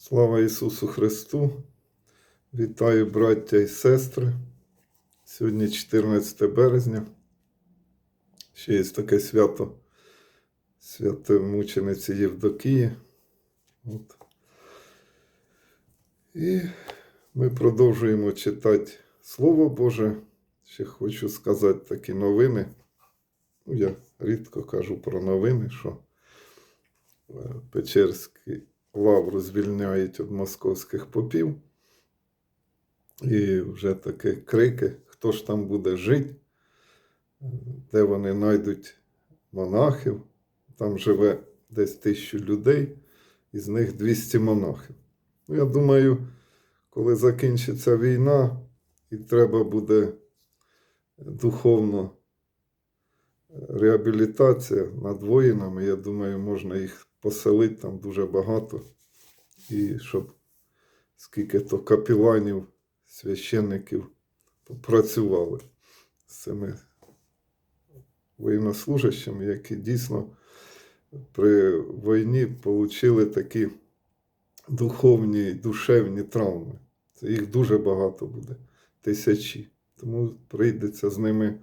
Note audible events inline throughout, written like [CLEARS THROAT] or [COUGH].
Слава Ісусу Христу! Вітаю браття і сестри. Сьогодні 14 березня. Ще є таке свято святомучениці Євдокії. От. І ми продовжуємо читати Слово Боже. Ще хочу сказати такі новини. Ну, я рідко кажу про новини, що е, Печерський лавру звільняють від московських попів. І вже такі крики, хто ж там буде жити, де вони знайдуть монахів. Там живе десь тисячу людей, із них 200 монахів. Ну, я думаю, коли закінчиться війна, і треба буде духовно реабілітація над воїнами, я думаю, можна їх поселити там дуже багато. І щоб скільки то капіланів, священників попрацювали з цими воєннослужащими, які дійсно при війні отримали такі духовні, душевні травми. Це їх дуже багато буде, тисячі. Тому прийдеться з ними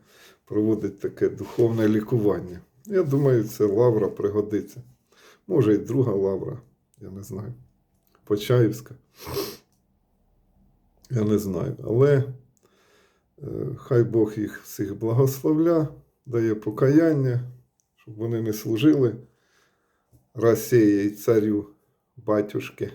проводити таке духовне лікування. Я думаю, це лавра пригодиться. Може, і друга лавра, я не знаю. Почаївська. Я не знаю. Але е, хай Бог їх всіх благословля, дає покаяння, щоб вони не служили Росії і царю батюшки,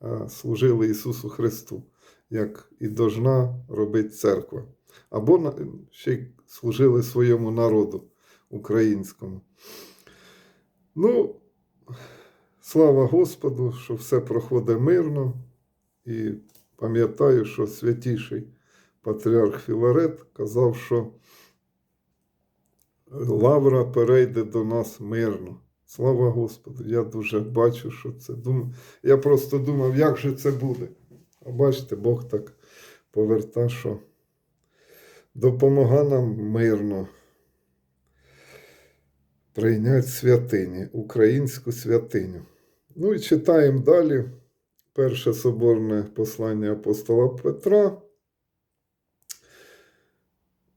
а служили Ісусу Христу, як і должна робити церква. Або ще й служили своєму народу українському. Ну, слава Господу, що все проходить мирно. І пам'ятаю, що святіший патріарх Філарет казав, що лавра перейде до нас мирно. Слава Господу! Я дуже бачу, що це думаю. Я просто думав, як же це буде. А бачите, Бог так поверта, що допомога нам мирно прийняти святині, українську святиню. Ну і читаємо далі. Перше соборне послання апостола Петра.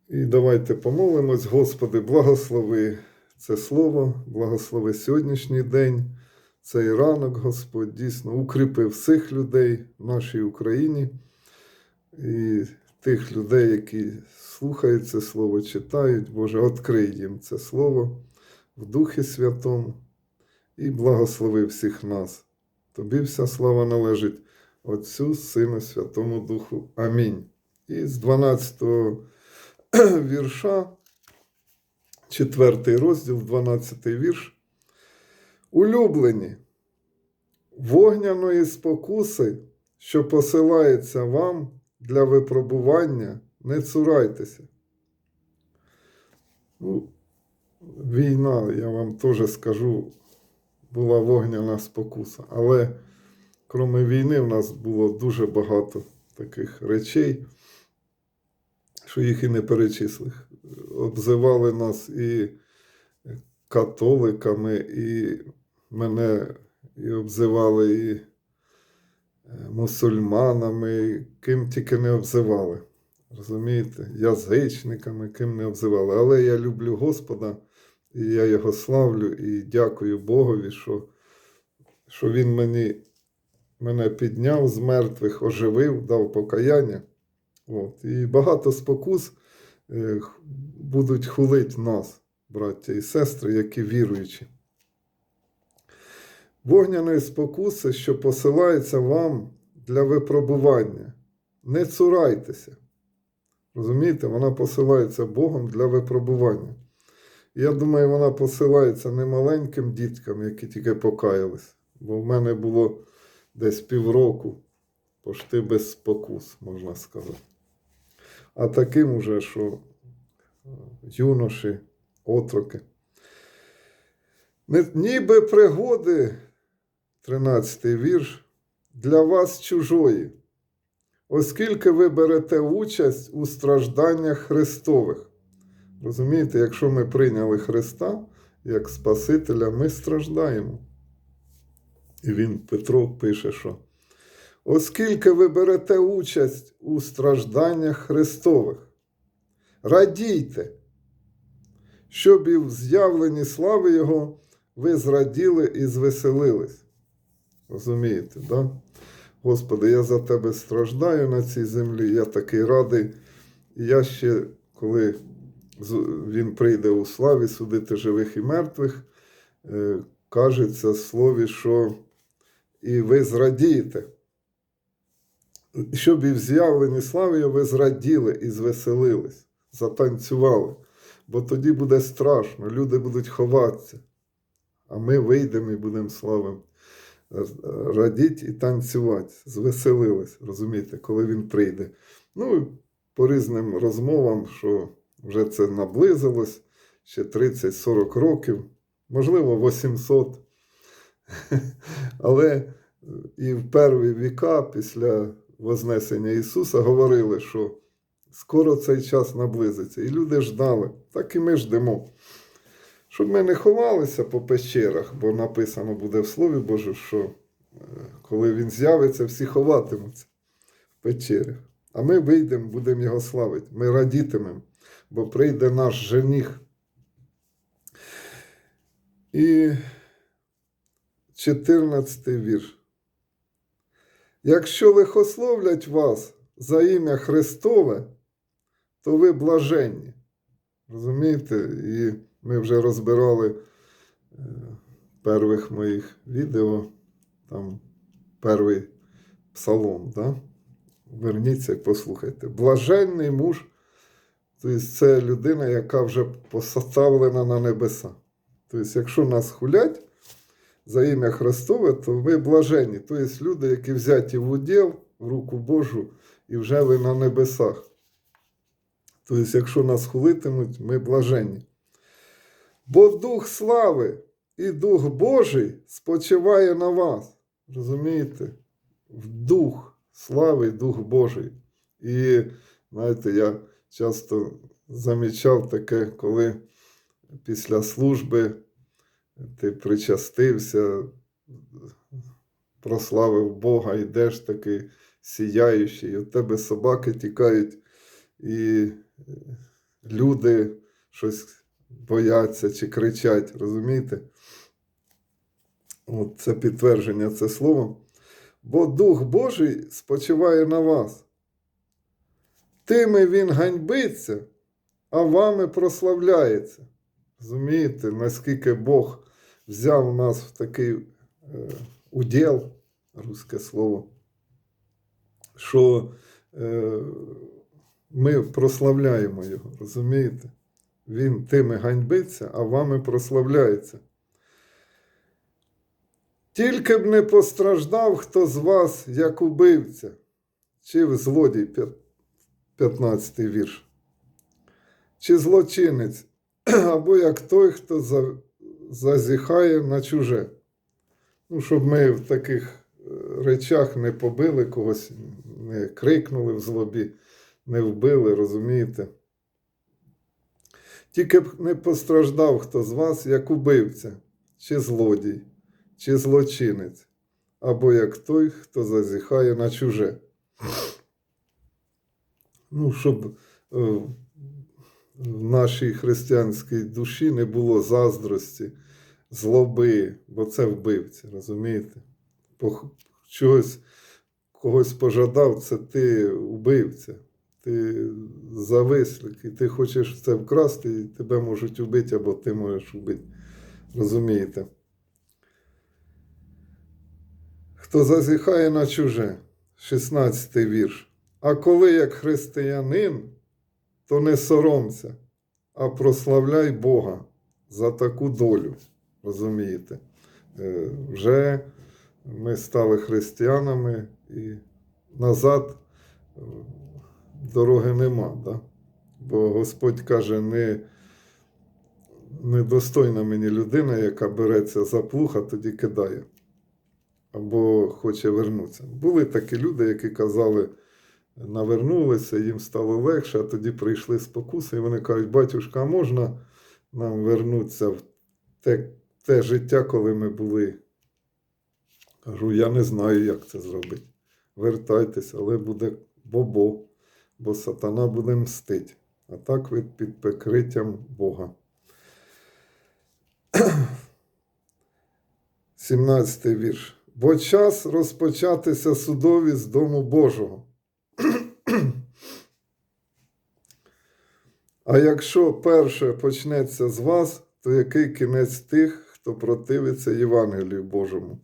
І давайте помолимось, Господи, благослови це слово, благослови сьогоднішній день, цей ранок, Господь, дійсно укріпи всіх людей в нашій Україні. І тих людей, які слухають це слово, читають, Боже, відкрий їм це слово в Духі Святому і благослови всіх нас. Тобі вся слава належить Отцю, Сину, Святому Духу. Амінь. І з 12 [CLEARS THROAT] вірша, 4 розділ, 12 вірш. Улюблені, вогняної спокуси, що посилається вам для випробування, не цурайтеся. Ну, війна, я вам теж скажу, була вогняна спокуса. Але крім війни, в нас було дуже багато таких речей, що їх і не перечислих. Обзивали нас і католиками, і мене і обзивали і е, мусульманами, і ким тільки не обзивали. Розумієте? Язичниками, ким не обзивали. Але я люблю Господа, і я його славлю і дякую Богові, що, що Він мені, мене підняв з мертвих, оживив, дав покаяння. От. І багато спокус е, будуть хулити нас, браття і сестри, які віруючі. Вогняної спокуси, що посилається вам для випробування. Не цурайтеся. Розумієте, вона посилається Богом для випробування. Я думаю, вона посилається не маленьким діткам, які тільки покаялись, бо в мене було десь півроку пошти без спокус, можна сказати. А таким уже, що е, юноші, отроки. Ніби пригоди, 13 вірш, для вас чужої, оскільки ви берете участь у стражданнях Христових. Розумієте, якщо ми прийняли Христа як Спасителя, ми страждаємо. І він Петро пише, що оскільки ви берете участь у стражданнях Христових. Радійте, щоб і в з'явленні слави Його ви зраділи і звеселились. Розумієте, да? Господи, я за тебе страждаю на цій землі, я такий радий. І я ще, коли він прийде у славі судити живих і мертвих, е, кажеться слові, що і ви зрадієте. Щоб і в з'явленні славі ви зраділи і звеселились, затанцювали. Бо тоді буде страшно, люди будуть ховатися. А ми вийдемо і будемо славим радіть і танцювати, звеселились, розумієте, коли він прийде. Ну, по різним розмовам, що вже це наблизилось, ще 30-40 років, можливо, 800. [LAUGHS] Але е, і в перві віка після Вознесення Ісуса говорили, що скоро цей час наблизиться. І люди ждали, так і ми ждемо. Щоб ми не ховалися по пещерах, бо написано буде в Слові Боже, що е, коли він з'явиться, всі ховатимуться в печерях. А ми вийдемо, будемо його славити. Ми радітимемо, бо прийде наш жених. І 14 вірш. Якщо лихословлять вас за ім'я Христове, то ви блаженні. Розумієте? І ми вже розбирали е, перших моїх відео, там перший псалом, да? Верніться і послухайте. Блаженний муж, тобто це людина, яка вже поставлена на небеса. Тобто, якщо нас хулять за ім'я Христове, то ви блаженні. Тобто люди, які взяті в уділ, в руку Божу, і вже ви на небесах. Тобто, якщо нас хулитимуть, ми блаженні. Бо Дух слави і Дух Божий спочиває на вас. Розумієте? В Дух слави і Дух Божий. І знаєте, я часто замічав таке, коли після служби ти причастився, прославив Бога, йдеш такий сіяючий, у тебе собаки тікають, і люди щось бояться чи кричать, розумієте? От це підтвердження це слово. Бо Дух Божий спочиває на вас. Тими він ганьбиться, а вами прославляється. Розумієте, наскільки Бог взяв нас в такий е, уділ, русське слово, що е, ми прославляємо його, розумієте? Він тими ганьбиться, а вами прославляється. Тільки б не постраждав хто з вас, як убивця, чи в злодій, 15 вірш, чи злочинець, [CLEARS THROAT] або як той, хто зазіхає на чуже. Ну, щоб ми в таких е, речах не побили когось, не крикнули в злобі, не вбили, розумієте? Тільки б не постраждав хто з вас, як убивця, чи злодій, чи злочинець, або як той, хто зазіхає на чуже. Ну, щоб е, в нашій християнській душі не було заздрості, злоби, бо це вбивця, розумієте? Чогось когось пожадав, це ти вбивця. Ти завислик, і ти хочеш це вкрасти, і тебе можуть вбити, або ти можеш вбити. Розумієте? Хто зазіхає на чуже, 16 вірш. А коли як християнин, то не соромся, а прославляй Бога за таку долю. Розумієте? Е, Вже ми стали християнами і назад е, дороги нема. Да? Бо Господь каже, не, недостойна мені людина, яка береться за плуг, а тоді кидає. Або хоче вернутися. Були такі люди, які казали, навернулися, їм стало легше, а тоді прийшли спокуси, і вони кажуть, батюшка, а можна нам вернутися в те, те життя, коли ми були? Кажу, я не знаю, як це зробити. вертайтесь, але буде бобо, бо сатана буде мстить. А так ви під прикриттям Бога. 17 вірш. Бо час розпочатися судові з дому Божого. А якщо перше почнеться з вас, то який кінець тих, хто противиться Євангелію Божому?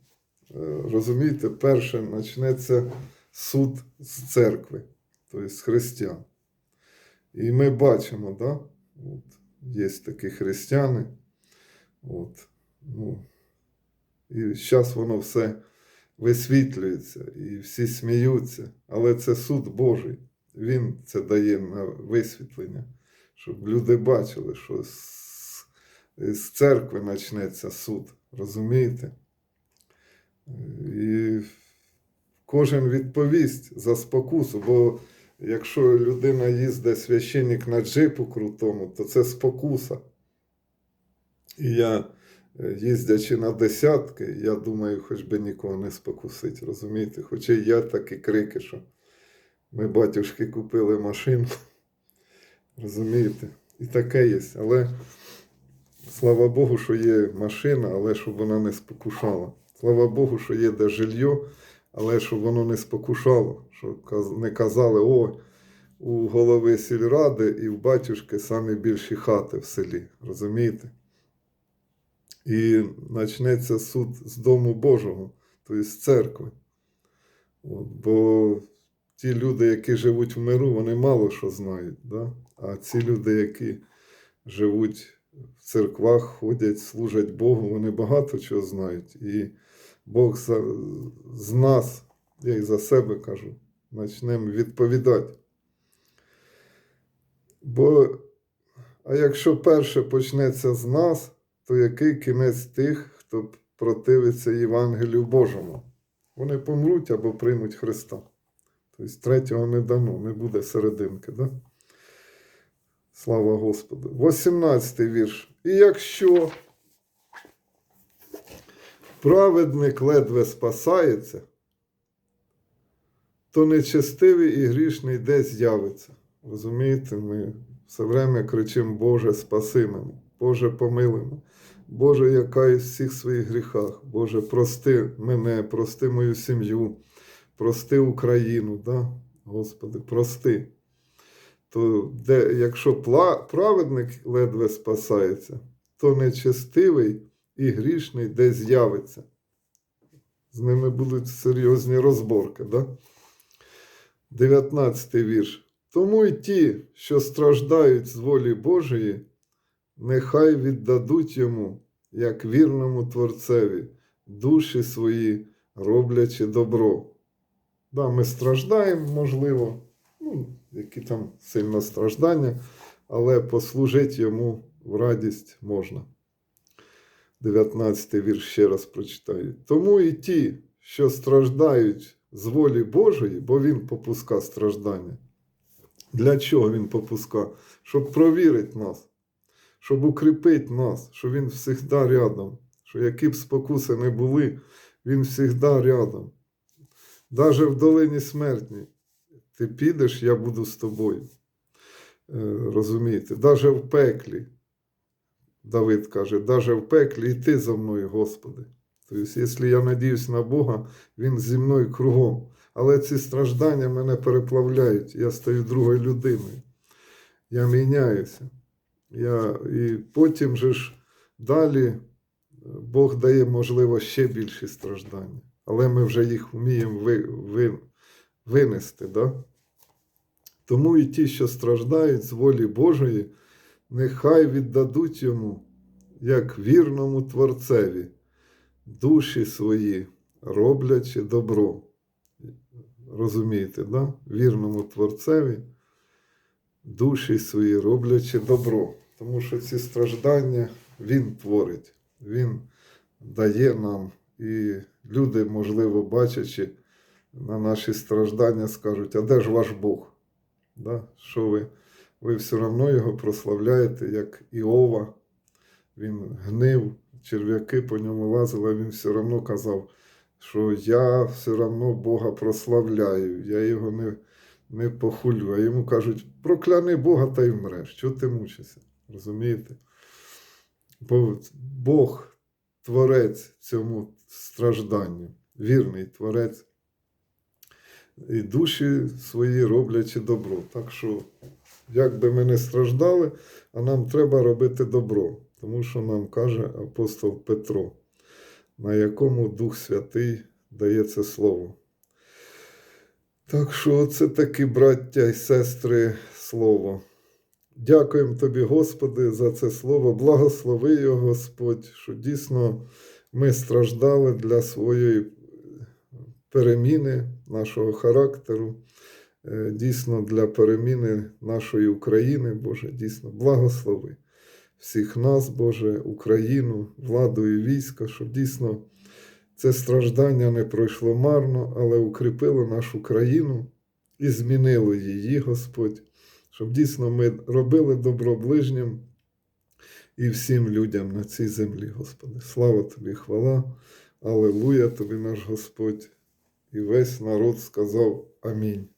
Е, Розумієте, перше почнеться суд з церкви, тобто з християн. І ми бачимо, да? От, є такі християни. От, ну, і зараз воно все висвітлюється, і всі сміються. Але це суд Божий. Він це дає на висвітлення, щоб люди бачили, що з, з церкви почнеться суд. Розумієте? І кожен відповість за спокусу, бо якщо людина їздить священник на джипу крутому, то це спокуса. І я, їздячи на десятки, я думаю, хоч би нікого не спокусить, розумієте? Хоча я такі крики, що ми батюшки купили машину. Розумієте? І таке є. Але слава Богу, що є машина, але щоб вона не спокушала. Слава Богу, що є де жилье, але щоб воно не спокушало, щоб не казали, о, у голови сільради і в батюшки самі більші хати в селі. Розумієте? І почнеться суд з Дому Божого, тобто з церкви. От, бо ті люди, які живуть в миру, вони мало що знають. Да? А ці люди, які живуть в церквах, ходять, служать Богу, вони багато чого знають. І Бог за, з нас, я і за себе кажу, почнемо відповідати. Бо, а якщо перше почнеться з нас, то який кінець тих, хто противиться Євангелію Божому? Вони помруть або приймуть Христа. Тобто третього не дано, не буде серединки. Да? Слава Господу. 18 вірш. І якщо праведник ледве спасається, то нечестивий і грішний десь з'явиться. Розумієте, ми все время кричимо Боже, спаси мене, Боже, помили мене. Боже, я каюсь всіх своїх гріхах. Боже, прости мене, прости мою сім'ю, прости Україну, да? Господи, прости. То де, якщо праведник ледве спасається, то нечестивий і грішний десь з'явиться. З ними будуть серйозні розборки. Да? 19 вірш. Тому й ті, що страждають з волі Божої, нехай віддадуть йому, як вірному Творцеві, душі свої, роблячи добро. Да, ми страждаємо, можливо, ну, які там сильно страждання, але послужити йому в радість можна. 19 вірш ще раз прочитаю. Тому і ті, що страждають з волі Божої, бо він попуска страждання. Для чого він попуска? Щоб провірити нас, щоб укріпити нас, що він завжди рядом, що які б спокуси не були, він завжди рядом. Даже в долині смертній. Ти підеш, я буду з тобою. Е, Розумієте, даже в пеклі. Давид каже, даже в пеклі і ти за мною, Господи. Тобто, якщо я надіюсь на Бога, Він зі мною кругом. Але ці страждання мене переплавляють. Я стаю другою людиною. Я міняюся. Я, І потім же ж далі Бог дає, можливо, ще більші страждання. Але ми вже їх вміємо ви, ви, винести. Да? Тому і ті, що страждають з волі Божої, нехай віддадуть йому, як вірному Творцеві, душі свої, роблячи добро. Розумієте, да? вірному Творцеві, душі свої, роблячи добро. Тому що ці страждання Він творить, Він дає нам. І люди, можливо, бачачи на наші страждання, скажуть, а де ж ваш Бог? Да? Що ви? Ви все одно його прославляєте, як Іова. Він гнив, черв'яки по ньому лазили, а він все одно казав: що я все одно Бога прославляю, я його не, не похулю. А йому кажуть, прокляни Бога та й вмреш. Чого ти мучишся? Розумієте? Бо Бог творець цьому стражданню, вірний творець. І душі свої роблячи добро. Так що, як би ми не страждали, а нам треба робити добро, тому що нам каже апостол Петро, на якому Дух Святий дає це слово. Так що це таки, браття і сестри, слово. Дякуємо тобі, Господи, за це слово. Благослови його, Господь, що дійсно ми страждали для своєї переміни нашого характеру, е, дійсно для переміни нашої України, Боже, дійсно благослови всіх нас, Боже, Україну, владу і військо, щоб дійсно це страждання не пройшло марно, але укріпило нашу країну і змінило її, Господь, щоб дійсно ми робили добро ближнім і всім людям на цій землі, Господи. Слава Тобі, хвала, Алелуя Тобі, наш Господь. І весь народ сказав Амінь.